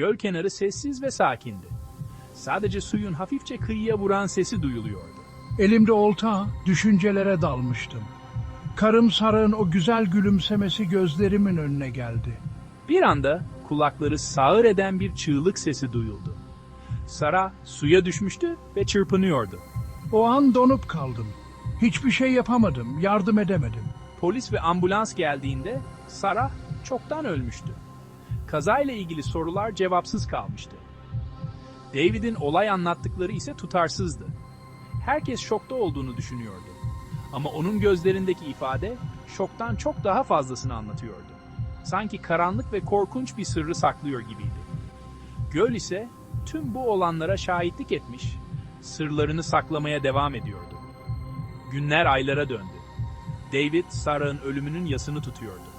Göl kenarı sessiz ve sakindi. Sadece suyun hafifçe kıyıya vuran sesi duyuluyordu. Elimde olta, düşüncelere dalmıştım. Karım Sarı'nın o güzel gülümsemesi gözlerimin önüne geldi. Bir anda kulakları sağır eden bir çığlık sesi duyuldu. Sara suya düşmüştü ve çırpınıyordu. O an donup kaldım. Hiçbir şey yapamadım, yardım edemedim. Polis ve ambulans geldiğinde Sara çoktan ölmüştü. Kazayla ilgili sorular cevapsız kalmıştı. David'in olay anlattıkları ise tutarsızdı. Herkes şokta olduğunu düşünüyordu. Ama onun gözlerindeki ifade şoktan çok daha fazlasını anlatıyordu. Sanki karanlık ve korkunç bir sırrı saklıyor gibiydi. Göl ise tüm bu olanlara şahitlik etmiş, sırlarını saklamaya devam ediyordu. Günler aylara döndü. David, Sarah'ın ölümünün yasını tutuyordu.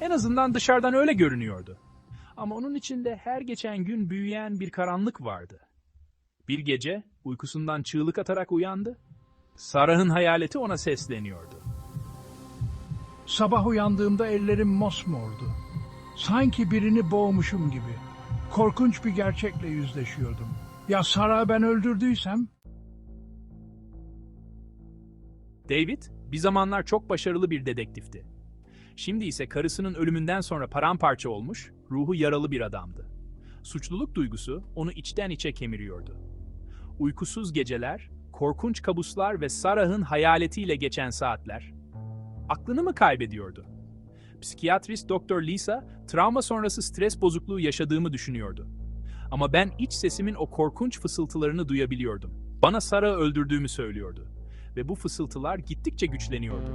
En azından dışarıdan öyle görünüyordu. Ama onun içinde her geçen gün büyüyen bir karanlık vardı. Bir gece uykusundan çığlık atarak uyandı. Sarah'ın hayaleti ona sesleniyordu. Sabah uyandığımda ellerim mosmordu. Sanki birini boğmuşum gibi. Korkunç bir gerçekle yüzleşiyordum. Ya Sara'yı ben öldürdüysem? David, bir zamanlar çok başarılı bir dedektifti. Şimdi ise karısının ölümünden sonra paramparça olmuş, ruhu yaralı bir adamdı. Suçluluk duygusu onu içten içe kemiriyordu. Uykusuz geceler, korkunç kabuslar ve Sarah'ın hayaletiyle geçen saatler. Aklını mı kaybediyordu? Psikiyatrist Dr. Lisa, travma sonrası stres bozukluğu yaşadığımı düşünüyordu. Ama ben iç sesimin o korkunç fısıltılarını duyabiliyordum. Bana Sarah'ı öldürdüğümü söylüyordu ve bu fısıltılar gittikçe güçleniyordu.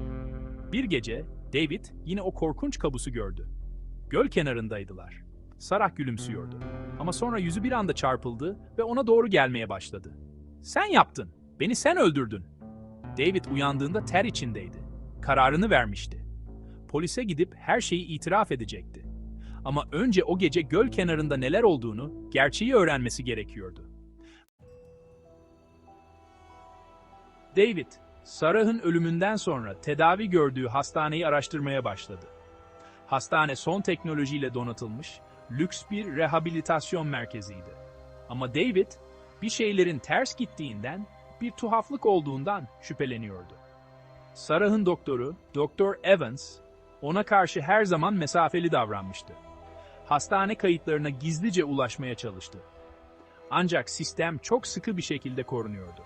Bir gece David yine o korkunç kabusu gördü. Göl kenarındaydılar. Sarah gülümsüyordu. Ama sonra yüzü bir anda çarpıldı ve ona doğru gelmeye başladı. Sen yaptın. Beni sen öldürdün. David uyandığında ter içindeydi. Kararını vermişti. Polise gidip her şeyi itiraf edecekti. Ama önce o gece göl kenarında neler olduğunu, gerçeği öğrenmesi gerekiyordu. David, Sarah'ın ölümünden sonra tedavi gördüğü hastaneyi araştırmaya başladı. Hastane son teknolojiyle donatılmış, lüks bir rehabilitasyon merkeziydi. Ama David, bir şeylerin ters gittiğinden, bir tuhaflık olduğundan şüpheleniyordu. Sarah'ın doktoru, Dr. Evans, ona karşı her zaman mesafeli davranmıştı. Hastane kayıtlarına gizlice ulaşmaya çalıştı. Ancak sistem çok sıkı bir şekilde korunuyordu.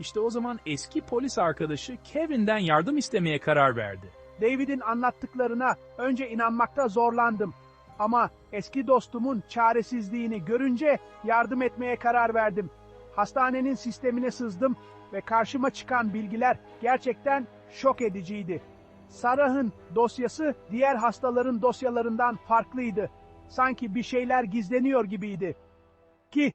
İşte o zaman eski polis arkadaşı Kevin'den yardım istemeye karar verdi. David'in anlattıklarına önce inanmakta zorlandım. Ama eski dostumun çaresizliğini görünce yardım etmeye karar verdim. Hastanenin sistemine sızdım ve karşıma çıkan bilgiler gerçekten şok ediciydi. Sarah'ın dosyası diğer hastaların dosyalarından farklıydı. Sanki bir şeyler gizleniyor gibiydi. Ki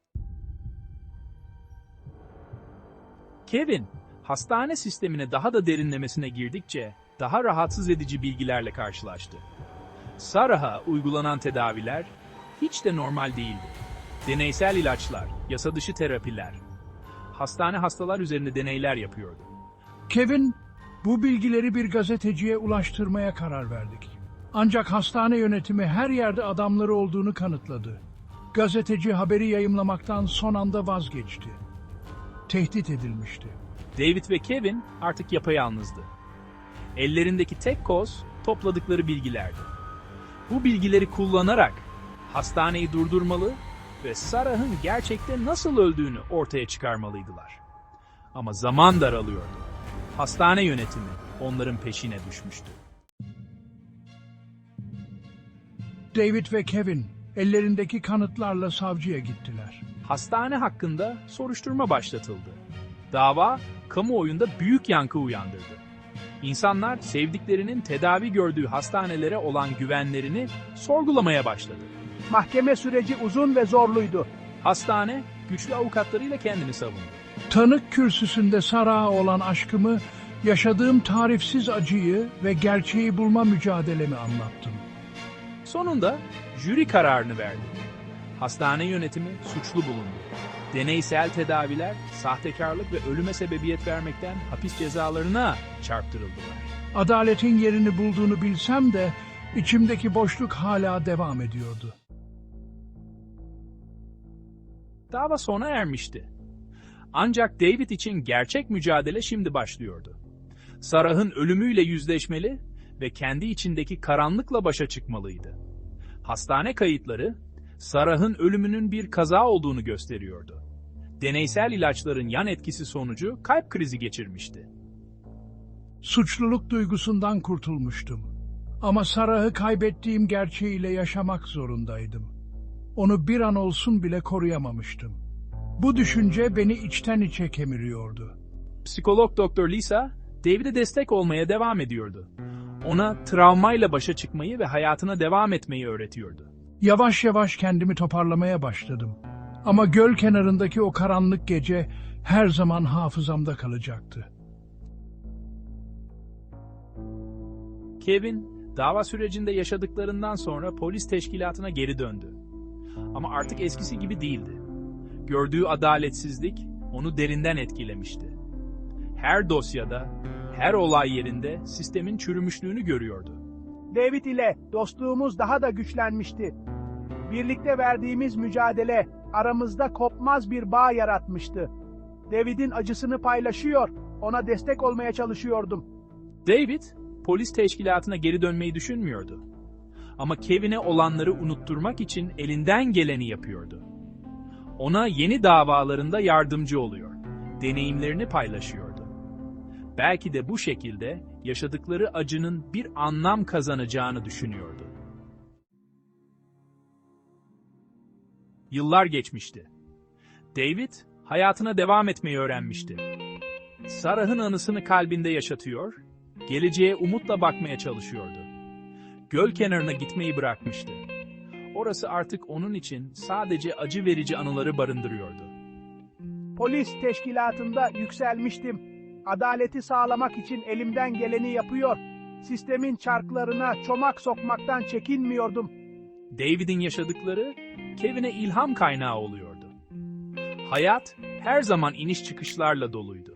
Kevin, hastane sistemine daha da derinlemesine girdikçe daha rahatsız edici bilgilerle karşılaştı. Sarah'a uygulanan tedaviler hiç de normal değildi. Deneysel ilaçlar, yasa dışı terapiler, hastane hastalar üzerinde deneyler yapıyordu. Kevin, bu bilgileri bir gazeteciye ulaştırmaya karar verdik. Ancak hastane yönetimi her yerde adamları olduğunu kanıtladı. Gazeteci haberi yayımlamaktan son anda vazgeçti. Tehdit edilmişti. David ve Kevin artık yapayalnızdı. Ellerindeki tek koz topladıkları bilgilerdi. Bu bilgileri kullanarak hastaneyi durdurmalı ve Sarah'ın gerçekte nasıl öldüğünü ortaya çıkarmalıydılar. Ama zaman daralıyordu. Hastane yönetimi onların peşine düşmüştü. David ve Kevin ellerindeki kanıtlarla savcıya gittiler. Hastane hakkında soruşturma başlatıldı. Dava kamuoyunda büyük yankı uyandırdı. İnsanlar sevdiklerinin tedavi gördüğü hastanelere olan güvenlerini sorgulamaya başladı. mahkeme süreci uzun ve zorluydu. Hastane güçlü avukatlarıyla kendini savundu. Tanık kürsüsünde Sarah'a olan aşkımı, yaşadığım tarifsiz acıyı ve gerçeği bulma mücadelemi anlattım. Sonunda jüri kararını verdi. Hastane yönetimi suçlu bulundu. Deneysel tedaviler, sahtekarlık ve ölüme sebebiyet vermekten hapis cezalarına çarptırıldılar. Adaletin yerini bulduğunu bilsem de içimdeki boşluk hala devam ediyordu. dava sona ermişti. Ancak David için gerçek mücadele şimdi başlıyordu. Sarah'ın ölümüyle yüzleşmeli ve kendi içindeki karanlıkla başa çıkmalıydı. Hastane kayıtları, Sarah'ın ölümünün bir kaza olduğunu gösteriyordu. Deneysel ilaçların yan etkisi sonucu kalp krizi geçirmişti. Suçluluk duygusundan kurtulmuştum. Ama Sarah'ı kaybettiğim gerçeğiyle yaşamak zorundaydım. Onu bir an olsun bile koruyamamıştım. Bu düşünce beni içten içe kemiriyordu. Psikolog Dr. Lisa, David'e destek olmaya devam ediyordu. Ona travmayla başa çıkmayı ve hayatına devam etmeyi öğretiyordu. Yavaş yavaş kendimi toparlamaya başladım. Ama göl kenarındaki o karanlık gece her zaman hafızamda kalacaktı. Kevin, dava sürecinde yaşadıklarından sonra polis teşkilatına geri döndü. Ama artık eskisi gibi değildi. Gördüğü adaletsizlik onu derinden etkilemişti. Her dosyada, her olay yerinde sistemin çürümüşlüğünü görüyordu. David ile dostluğumuz daha da güçlenmişti. Birlikte verdiğimiz mücadele aramızda kopmaz bir bağ yaratmıştı. David'in acısını paylaşıyor, ona destek olmaya çalışıyordum. David, polis teşkilatına geri dönmeyi düşünmüyordu. Ama Kevin'e olanları unutturmak için elinden geleni yapıyordu. Ona yeni davalarında yardımcı oluyor, deneyimlerini paylaşıyordu. Belki de bu şekilde yaşadıkları acının bir anlam kazanacağını düşünüyordu. Yıllar geçmişti. David, hayatına devam etmeyi öğrenmişti. Sarah'ın anısını kalbinde yaşatıyor, geleceğe umutla bakmaya çalışıyordu. Göl kenarına gitmeyi bırakmıştı. Orası artık onun için sadece acı verici anıları barındırıyordu. Polis teşkilatında yükselmiştim. Adaleti sağlamak için elimden geleni yapıyor. Sistemin çarklarına çomak sokmaktan çekinmiyordum. David'in yaşadıkları Kevin'e ilham kaynağı oluyordu. Hayat her zaman iniş çıkışlarla doluydu.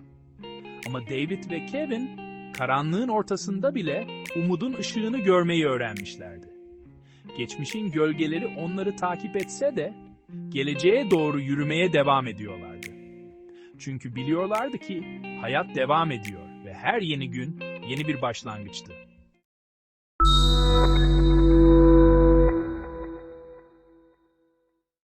Ama David ve Kevin karanlığın ortasında bile umudun ışığını görmeyi öğrenmişlerdi. Geçmişin gölgeleri onları takip etse de geleceğe doğru yürümeye devam ediyorlardı. Çünkü biliyorlardı ki hayat devam ediyor ve her yeni gün yeni bir başlangıçtı.